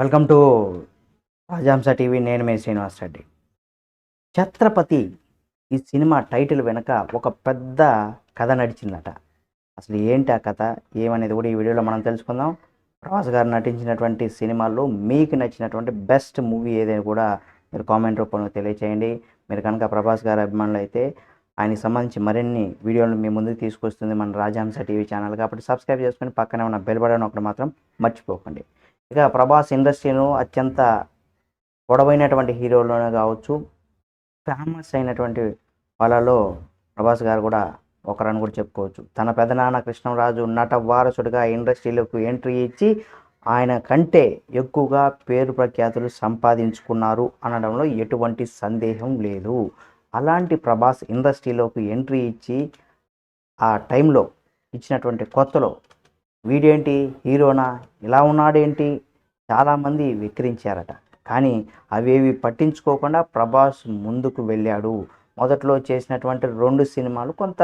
Welcome to రాజాంశ TV. నేను మే శ్రీనివాస్ రెడ్డి. ఛత్రపతి ఈ cinema title వెనుక ఒక పెద్ద కథ నడిచిందట. అసలు ఏంటి ఆ కథ? ఏమనేది కూడా ఈ వీడియోలో మనం తెలుసుకుందాం. ప్రభాస్ గారు నటించినటువంటి సినిమాల్లో మీకు నచ్చినటువంటి బెస్ట్ మూవీ ఏదైనా కూడా మీరు కామెంట్ రూపంలో తెలియచేయండి. మీరు కనుక ప్రభాస్ గారి అభిమానులు అయితే ఆయనకి సంబంధించి మరిన్ని వీడియోలు మీ ముందుకు తీసుకొస్తుంది మన రాజహంస టీవీ ఛానల్. కాబట్టి సబ్స్క్రైబ్ చేసుకొని పక్కనే ఉన్న బెల్ బటన్ ఒకటి మాత్రం మర్చిపోకండి. ఇక ప్రభాస్ ఇండస్ట్రీను అత్యంత పొడవైనటువంటి హీరోలోనే కావచ్చు. ఫేమస్ అయినటువంటి వాళ్ళలో ప్రభాస్ గారు కూడా ఒకరని కూడా చెప్పుకోవచ్చు. తన పెదనాన్న కృష్ణరాజు నట వారసుడిగా ఇండస్ట్రీలోకి ఎంట్రీ ఇచ్చి ఆయన కంటే ఎక్కువగా పేరు ప్రఖ్యాతులు సంపాదించుకున్నారు అనడంలో ఎటువంటి సందేహం లేదు. అలాంటి ప్రభాస్ ఇండస్ట్రీలోకి ఎంట్రీ ఇచ్చి ఆ టైంలో ఇచ్చినటువంటి కొత్తలో వీడేంటి? హీరోనా? ఇలా ఉన్నాడేంటి? చాలామంది విక్రించారట. కానీ అవేవి పట్టించుకోకుండా ప్రభాస్ ముందుకు వెళ్ళాడు. మొదట్లో చేసినటువంటి రెండు సినిమాలు కొంత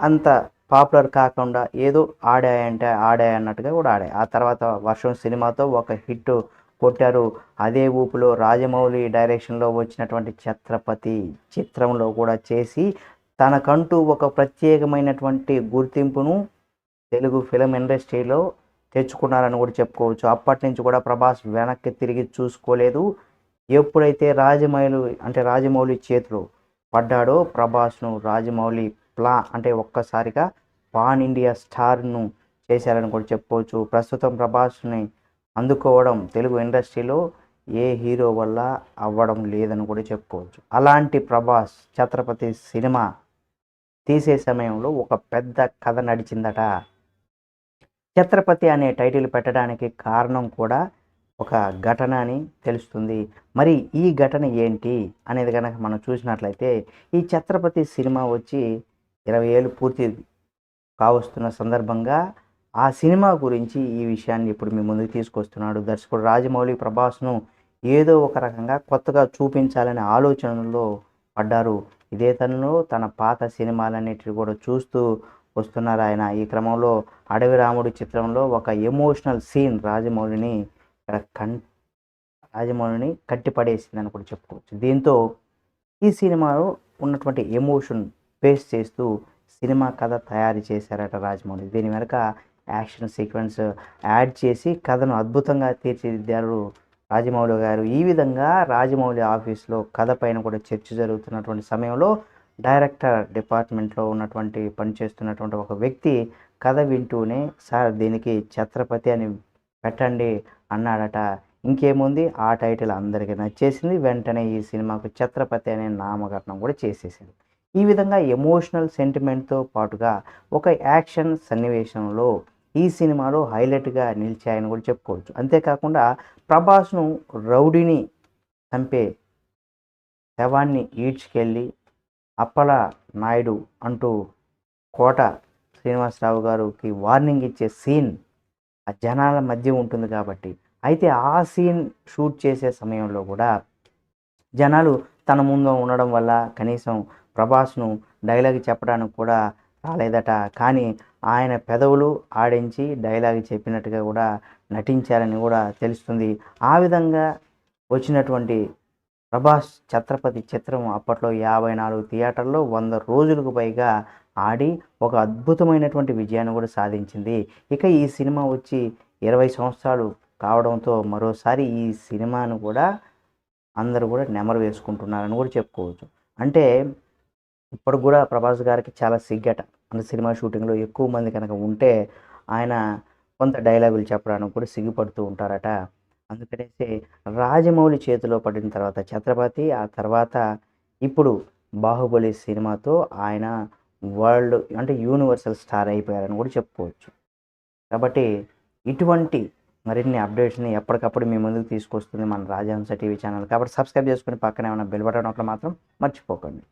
అంత పాపులర్ కాకుండా ఏదో ఆడాయంటే ఆడాయి అన్నట్టుగా కూడా ఆడాయి. ఆ తర్వాత వర్షం సినిమాతో ఒక హిట్ కొట్టారు. అదే ఊపులో రాజమౌళి డైరెక్షన్లో వచ్చినటువంటి ఛత్రపతి చిత్రంలో కూడా చేసి తనకంటూ ఒక ప్రత్యేకమైనటువంటి గుర్తింపును తెలుగు ఫిలిం ఇండస్ట్రీలో తెచ్చుకున్నారని కూడా చెప్పుకోవచ్చు. అప్పటి నుంచి కూడా ప్రభాస్ వెనక్కి తిరిగి చూసుకోలేదు. ఎప్పుడైతే రాజమౌళి అంటే రాజమౌళి చేతిలో పడ్డాడో ప్రభాస్ను రాజమౌళి ప్లా అంటే ఒక్కసారిగా పాన్ ఇండియా స్టార్ను చేశారని కూడా చెప్పుకోవచ్చు. ప్రస్తుతం ప్రభాస్ని అందుకోవడం తెలుగు ఇండస్ట్రీలో ఏ హీరో వల్ల అవ్వడం లేదని కూడా చెప్పుకోవచ్చు. అలాంటి ప్రభాస్ ఛత్రపతి సినిమా తీసే సమయంలో ఒక పెద్ద కథ నడిచిందట. ఛత్రపతి అనే టైటిల్ పెట్టడానికి కారణం కూడా ఒక ఘటన అని తెలుస్తుంది. మరి ఈ ఘటన ఏంటి అనేది కనుక మనం చూసినట్లయితే ఈ ఛత్రపతి సినిమా వచ్చి ఇరవై ఏళ్ళు పూర్తి కావస్తున్న సందర్భంగా ఆ సినిమా గురించి ఈ విషయాన్ని ఇప్పుడు మీ ముందుకు తీసుకొస్తున్నాడు. దర్శకుడు రాజమౌళి ప్రభాస్ను ఏదో ఒక రకంగా కొత్తగా చూపించాలనే ఆలోచనలో పడ్డారు. ఇదే తనలో తన పాత సినిమాలన్నిటిని కూడా చూస్తూ వస్తున్నారు ఆయన. ఈ క్రమంలో అడవి రాముడు చిత్రంలో ఒక ఎమోషనల్ సీన్ రాజమౌళిని ఇక్కడ కన్ రాజమౌళిని కట్టిపడేసిందని కూడా చెప్పుకోవచ్చు. దీంతో ఈ సినిమాలో ఉన్నటువంటి ఎమోషన్ బేస్ చేస్తూ సినిమా కథ తయారు చేశారట రాజమౌళి. దీని వెనక యాక్షన్ సీక్వెన్స్ యాడ్ చేసి కథను అద్భుతంగా తీర్చిదిద్దారు రాజమౌళి గారు. ఈ విధంగా రాజమౌళి ఆఫీస్లో కథ పైన కూడా చర్చ జరుగుతున్నటువంటి సమయంలో డైరెక్టర్ డిపార్ట్మెంట్లో ఉన్నటువంటి పనిచేస్తున్నటువంటి ఒక వ్యక్తి కథ వింటూనే సార్ దీనికి ఛత్రపతి అని పెట్టండి అన్నాడట. ఇంకేముంది? ఆ టైటిల్ అందరికీ నచ్చేసింది. వెంటనే ఈ సినిమాకు ఛత్రపతి అనే నామకరణం కూడా చేసేసింది. ఈ విధంగా ఎమోషనల్ సెంటిమెంట్తో పాటుగా ఒక యాక్షన్ సన్నివేశంలో ఈ సినిమాలో హైలైట్గా నిలిచాయని కూడా చెప్పుకోవచ్చు. అంతేకాకుండా ప్రభాస్ను రౌడీని చంపే శవాన్ని ఈడ్చుకెళ్ళి అప్పల నాయుడు అంటూ కోట శ్రీనివాసరావు గారికి వార్నింగ్ ఇచ్చే సీన్ ఆ జనాల మధ్య ఉంటుంది కాబట్టి. అయితే ఆ సీన్ షూట్ చేసే సమయంలో కూడా జనాలు తన ముందు ఉండడం వల్ల కనీసం ప్రభాస్ను డైలాగ్ చెప్పడానికి కూడా రాలేదట. కానీ ఆయన పెదవులు ఆడించి డైలాగ్ చెప్పినట్టుగా కూడా నటించారని కూడా తెలుస్తుంది. ఆ విధంగా వచ్చినటువంటి ప్రభాస్ ఛత్రపతి చిత్రం అప్పట్లో యాభై నాలుగు థియేటర్లో వంద రోజులకు పైగా ఆడి ఒక అద్భుతమైనటువంటి విజయాన్ని కూడా సాధించింది. ఇక ఈ సినిమా వచ్చి ఇరవై సంవత్సరాలు కావడంతో మరోసారి ఈ సినిమాను కూడా అందరూ కూడా నెమరు వేసుకుంటున్నారని కూడా చెప్పుకోవచ్చు. అంటే ఇప్పుడు కూడా ప్రభాస్ గారికి చాలా సిగ్గట. అంటే సినిమా షూటింగ్లో ఎక్కువ మంది కనుక ఉంటే ఆయన కొంత డైలాగులు చెప్పడానికి కూడా సిగ్గుపడుతూ ఉంటారట. అందుకనేసి రాజమౌళి చేతిలో పడిన తర్వాత ఛత్రపతి ఆ తర్వాత ఇప్పుడు బాహుబలి సినిమాతో ఆయన వరల్డ్ అంటే యూనివర్సల్ స్టార్ అయిపోయారని కూడా చెప్పుకోవచ్చు. కాబట్టి ఇటువంటి మరిన్ని అప్డేట్స్ని ఎప్పటికప్పుడు మీ ముందుకు తీసుకొస్తుంది మన రాజహంస టీవీ ఛానల్. కాబట్టి సబ్స్క్రైబ్ చేసుకుని పక్కనే ఉన్న బెల్ బటన్ ఒకటి మాత్రం మర్చిపోకండి.